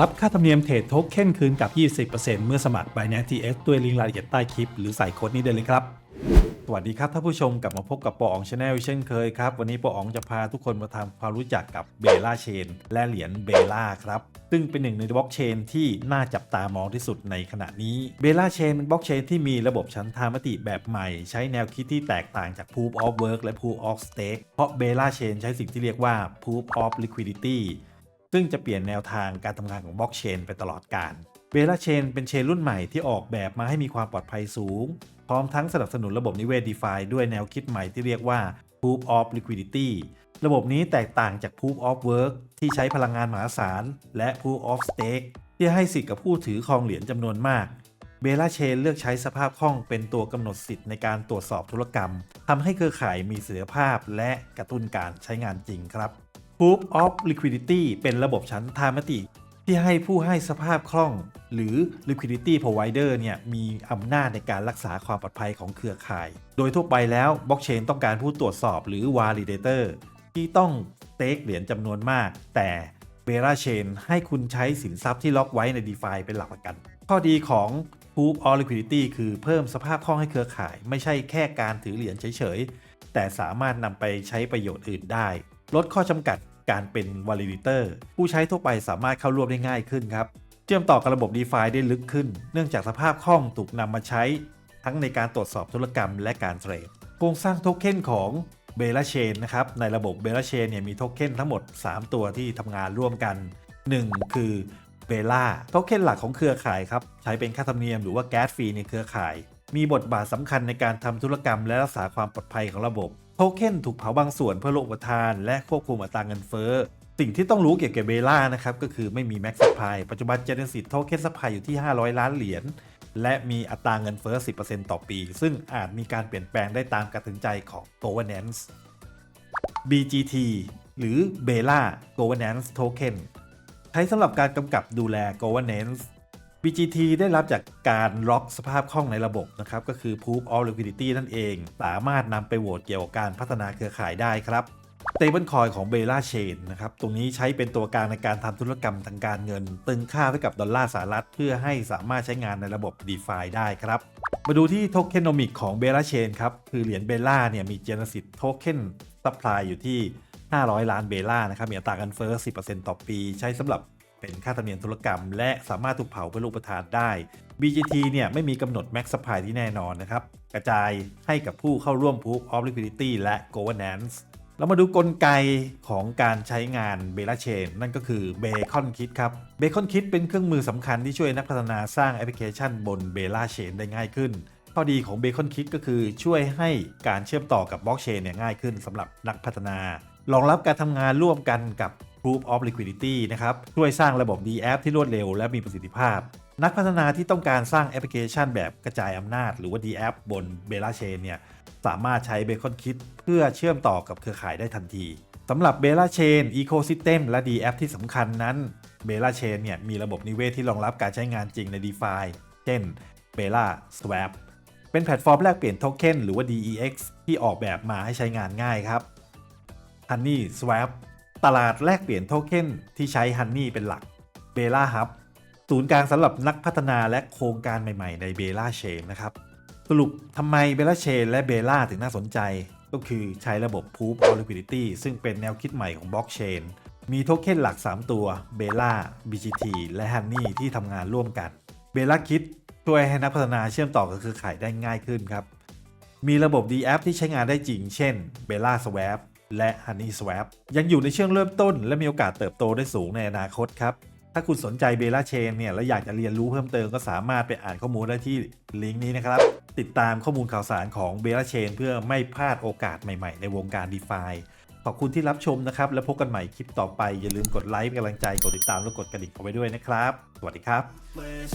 รับค่าธรรมเนียมเทรดโทเค็นคืนกับ 20%เมื่อสมัคร Binance TX ด้วยลิงก์รายละเอียดใต้คลิป หรือใส่โค้ดนี้ได้เลยครับ สวัสดีครับท่านผู้ชมกลับมาพบกับปออองชาแนลเช่นเคยครับ วันนี้ปออองจะพาทุกคนมาทำความรู้จักกับเบล่าเชนและเหรียญเบล่าครับซึ่งเป็นหนึ่งในบล็อกเชนที่น่าจับตามองที่สุดในขณะนี้เบล่าเชนเป็นบล็อกเชนที่มีระบบชั้นทามติแบบใหม่ ใช้แนวคิดที่แตกต่างจาก Proof of Work และ Proof of Stake เพราะเบล่าเชนใช้สิ่งที่เรียกว่า Proof of Liquidity ซึ่งจะเปลี่ยนแนวทางการทำงานของบล็อกเชนไปตลอดกาลเบล่าเชนเป็นเชนรุ่นใหม่ที่ออกแบบมาให้มีความปลอดภัยสูง พร้อมทั้งสนับสนุนระบบนิเวศ DeFi ด้วยแนวคิดใหม่ที่เรียกว่า Proof of Liquidity ระบบนี้แตกต่างจาก Proof of Work ที่ใช้พลังงานมหาศาล และ Proof of Stake ที่ให้สิทธิ์กับผู้ถือครองเหรียญจำนวนมากเบล่าเชนเลือกใช้สภาพคล่องเป็นตัวกำหนดสิทธิ์ในการตรวจสอบธุรกรรมทำให้เครือข่ายมีเสถียรภาพและกระตุ้นการใช้งานจริงครับ Proof of Liquidity เป็นระบบชั้นทามติ ที่ให้ผู้ให้สภาพคล่อง หรือ liquidity provider เนี่ยมีอำนาจในการรักษาความปลอดภัยของเครือข่าย โดยทั่วไปแล้วบล็อกเชนต้องการผู้ตรวจสอบหรือ validator ที่ต้องเต็กเหรียญจำนวนมาก แต่เบราเชนให้คุณใช้สินทรัพย์ที่ล็อกไว้ใน DeFi เป็นหลักประกัน ข้อดีของ Proof of Liquidity คือเพิ่มสภาพคล่องให้เครือข่าย ไม่ใช่แค่การถือเหรียญเฉยๆ แต่สามารถนำไปใช้ประโยชน์อื่นได้ ลดข้อจำกัด การเป็น validator ผู้ใช้ทั่วไปสามารถเข้าร่วมได้ง่ายขึ้นครับ เชื่อมต่อกับระบบ DeFi ได้ลึกขึ้น เนื่องจากสภาพคล่องถูกนำมาใช้ ทั้งในการตรวจสอบธุรกรรมและการเทรด โครงสร้างโทเค็นของ b e l a Chain นะครับ ในระบบ b e l a Chain เนี่ยมีโทเค็นทั้งหมด 3 ตัวที่ทำงานร่วมกัน 1 คือ b e l a โทเค็นหลักของเครือข่ายครับใช้เป็นค่าธรรมเนียมหรือว่าแก๊สฟรีในเครือข่าย มีบทบาทสำคัญในการทำธุรกรรมและรักษาความปลอดภัยของระบบ เค็นถูกเผาบางส่วนเพื่อลดอุปทาน และควบคุมอัตราเงินเฟ้อ สิ่งที่ต้องรู้เกี่ยวกับเบล่านะครับก็คือไม่มีแม็กซ์ p พ y ปัจจุบันเจเนซิตโทเค็นซัพพลายอยู่ที่ 500 ล้านเหรียญและมีอัตราเงินเฟ้อ 10%ต่อปี ซึ่งอาจมีการเปลี่ยนแปลงได้ตามการตัดสินใจของ governance BGT หรือ Bela Governance Token ใช้สำหรับการกำกับดูแล governance BGT ได้รับจากการล็อกสภาพคล่องในระบบนะครับ ก็คือ Proof of Liquidity นั่นเอง สามารถนำไปโหวตเกี่ยวกับการพัฒนาเครือข่ายได้ครับ Stablecoin ของ Bela Chain นะครับ ตรงนี้ใช้เป็นตัวกลางในการทำธุรกรรมทางการเงิน ตึงค่าไว้กับดอลลาร์สหรัฐ เพื่อให้สามารถใช้งานในระบบ DeFi ได้ครับ มาดูที่โทเค็นโนมิกของ Bela Chain ครับ คือเหรียญ Bela เนี่ยมี Genesis Token Supply อยู่ที่ 500 ล้านเบล่านะครับ มีอัตราเงินเฟ้อ 10%ต่อปี ใช้สำหรับ เป็นค่าธรรมเนียมธุรกรรม และสามารถถูกเผาเพื่อลูประทานได้ BGT เนี่ยไม่มีกำหนด Max Supply ที่แน่นอนนะครับ กระจายให้กับผู้เข้าร่วม Proof of Liquidity และ Governance เรามาดูกลไกของการใช้งาน b e l a Chain นั่นก็คือ Bacon Kit ครับ Bacon Kit เป็นเครื่องมือสำคัญที่ช่วยนักพัฒนาสร้างแอปพลิเคชันบน b e l a Chain ได้ง่ายขึ้นข้อดีของ Bacon Kit ก็คือช่วยให้การเชื่อมต่อกับบล็อกเชนเนี่ยง่ายขึ้นสำหรับนักพัฒนารองรับการทำงานร่วมกันกับ Proof of Liquidity นะครับช่วยสร้างระบบ DApp ที่รวดเร็วและมีประสิทธิภาพ นักพัฒนาที่ต้องการสร้างแอปพลิเคชันแบบกระจายอำนาจ หรือว่า DApp บน b e l a Chain เนี่ยสามารถใช้ Bacon Kit เพื่อเชื่อมต่อกับเครือข่ายได้ทันทีสำหรับ b e l a Chain Ecosystem และ DApp ที่สำคัญนั้น b e l a Chain เนี่ยมีระบบนิเวศที่รองรับการใช้งานจริงใน DeFi เช่น b e l a Swap เป็นแพลตฟอร์มแลกเปลี่ยนโทเค็นหรือว่า DEX ที่ออกแบบมาให้ใช้งานง่ายครับ Honey Swap ตลาดแลกเปลี่ยนโทเค็นที่ใช้ Honey เป็นหลัก Bella Hub ศูนย์กลางสำหรับนักพัฒนาและโครงการใหม่ ๆ ใน Bella Chain นะครับ สรุปทำไม Bella Chain และ Bella ถึงน่าสนใจ ก็คือใช้ระบบ Proof of Liquidity ซึ่งเป็นแนวคิดใหม่ของบล็อกเชนมีโทเค็นหลัก 3 ตัว Bella BGT และ Honey ที่ทำงานร่วมกัน Bella Kit ช่วยให้นักพัฒนาเชื่อมต่อกับเครือข่ายได้ง่ายขึ้นครับ มีระบบ DApp ที่ใช้งานได้จริง เช่น Bella Swap และ Honey Swap ยังอยู่ในช่วงเริ่มต้น และมีโอกาสเติบโตได้สูงในอนาคตครับ ถ้าคุณสนใจ Bella Chain เนี่ยและอยากจะเรียนรู้เพิ่มเติมก็สามารถไปอ่านข้อมูลได้ที่ลิงก์นี้นะครับ ติดตามข้อมูลข่าวสารของ Bella Chain เพื่อไม่พลาดโอกาสใหม่ๆ ในวงการ DeFi ขอบคุณที่รับชมนะครับ แล้วพบกันใหม่คลิปต่อไป อย่าลืมกดไลค์เป็นกำลังใจ กดติดตาม และกดกระดิ่งเอาไว้ด้วยนะครับ สวัสดีครับ Pues